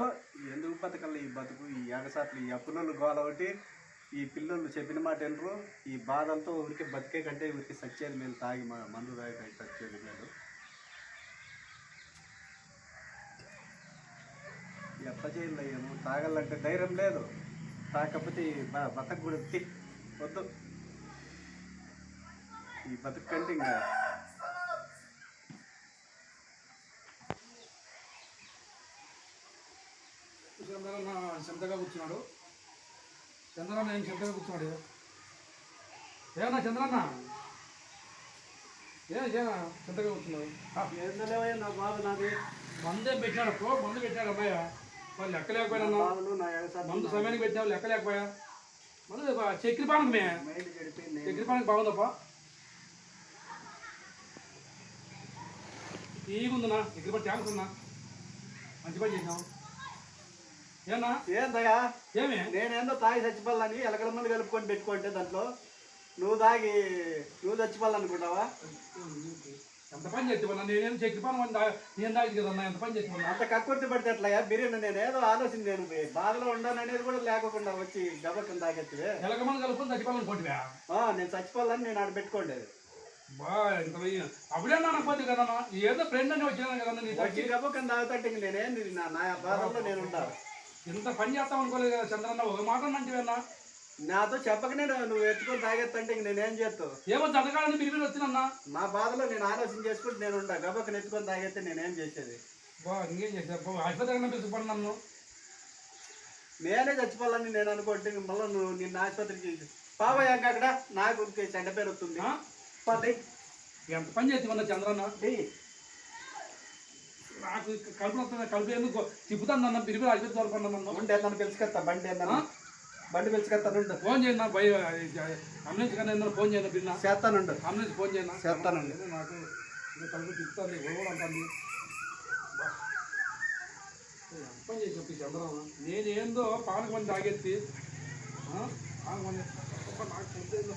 ఎందుకు బతకాలి ఈ బతుకు ఈ ఎగసాట్లు ఈ అప్పులోళ్ళు గోల ఒకటి ఈ పిల్లలు చెప్పిన మాట వినరు. ఈ బాధలతో ఊరికి బతికే కంటే ఊరికి సచ్చేది మేలు. తాగి మందు తాగి సచ్చేది మేలు. ఎట్లా చేయాలి ఏమో తాగాలంటే ధైర్యం లేదు. తాకపోతే ఈ బ- వద్దు. ఈ బతుకు కంటే ఇంకా చంద్రన్న చెంతగా కూర్చున్నాడు. చంద్రన్న ఏం చెంతగా కూర్చున్నాడు. ఏమన్నా చంద్రన్న? ఏ చెంతగా ఏందలేవయ్యా నా బాధ నాది? మందే పెట్టాడు పో మందు పెట్టాడు అబ్బాయ. వాళ్ళు లెక్క లేకపోయినా మందు సమయానికి పెట్టావు లెక్క లేకపోయా మందు చక్కెర పానకు మే. పానకు బాగుందప్ప ఈగుందన్నా చక్కెర పాన ట్యాంక్స్ ఉన్నా మంచి పని చేసాం ఏనా ఏందయ్యా? ఏమే? నేనేందో తాగి చచ్చిపోవాలని ఎలకల మంది కలుపుకొని పెట్టుకుంటే దాంట్లో నువ్వు తాగి నువ్వు చచ్చిపోవాలనుకుంటావా? ఎంత పని చేస్తావన్నా నేనేం చక్కెర పానం అని దా- నేను తాగి కదన్నా ఎంత పని చేస్తావన్నా అంత కక్కుర్తి పడితే ఎట్లయ్యా? బిర్యానీ నేను ఏదో ఆలోచన నేను బాధలో ఉండాను అనేది కూడా లేకుండా వచ్చి గబక్కని తాగెత్తివే ఎలకమని కలుపుకొని చచ్చిపోవాలని కొట్టివా ఆ, నేను చచ్చిపోవాలని నేను ఆడ పెట్టుకోండి బా. అప్పుడే కదన్నా ఏదో ఫ్రెండ్ అని వచ్చినాను కదన్నా నీ తాగుతుంటే నేనేంది? నా బాధల్లో నేను ఉంటా ఇంత పని చేస్తాం అనుకోలేదు కదా చంద్రన్న ఒక మాట మంచివేనా నాతో చెప్పకనే నువ్వు ఎత్తుకొని తాగెత్తంటే ఇంక నేనేం చేస్తావు ఏమో చదగాలని మీరు వచ్చినన్నా నా బాధలో నేను ఆలోచన చేసుకుంటే నేను ఉంటా. గబక్కని ఎత్తుకొని తాగెత్తే నేనేం చేసేది? బా ఇంకేం చేసా ఆసుపత్రి పిలుచుకోండి నన్ను. నేనే చచ్చిపోవాలని నేను అనుకుంటే మళ్ళీ నువ్వు నిన్న ఆసుపత్రికి పావయ్యాక అక్కడ నాకు చెడ్డ పేరు వస్తుంది. ఎంత పని చేస్తామన్నా చంద్రన్న? డేయ్. నాకు కలుపు వస్తుంది కలుపు ఎందుకు తిప్పుతాను నన్ను పిలిపి ఆసుపత్రి తోలుకున్నాను నన్ను. ఉంటే ఏందని పిలుచుకెత్తా బండి ఏందని ఆ? బండి పిలుచుకెత్తానుండు ఫోన్ చేయండి నా భయ అంబులెన్స్ కానీ ఏదైనా ఫోన్ చేయండి పిన్న చేస్తానుండు. అంబులెన్స్ ఫోన్ చేయండి చేస్తానండి. నాకు కలుపు బా. ఏ, ఎంత పని చేసి చెప్పి చంద్రన్న నేనేందో పానక తాగెత్తి? పానక నాకు చెప్తాను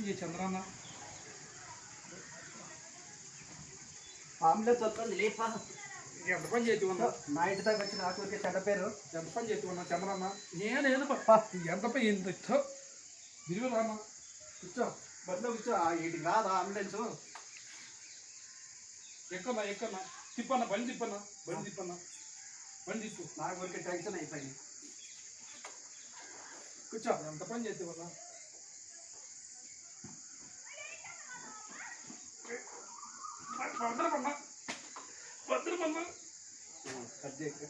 చేసి చంద్రన్న అంబులెన్స్ వస్తుంది లేపా. ఎంత పని ఉన్నా? నా ఇంటి దాకా వచ్చి నాకు ఊరికే చెడ్డ పేరు. ఎంత పని చేసి ఉన్నా చంద్రన్న నేనేదో ఎంత పని ఎంత విలువ రాన్న కూర్చో బండిలో కూర్చో. ఇటు కాదా అంబులెన్స్? ఎక్కన్నా ఎక్కన్నా. తిప్పన్నా బండి తిప్పన్నా బండి తిప్పన్నా. బండి తిప్పు. నాకు ఊరికే టెన్షన్ అయిపోయింది. కూర్చో. ఎంత పని చేస్తే வந்துடும் பண்ணா வந்துடும் பண்ணா கட்ஜேக்கு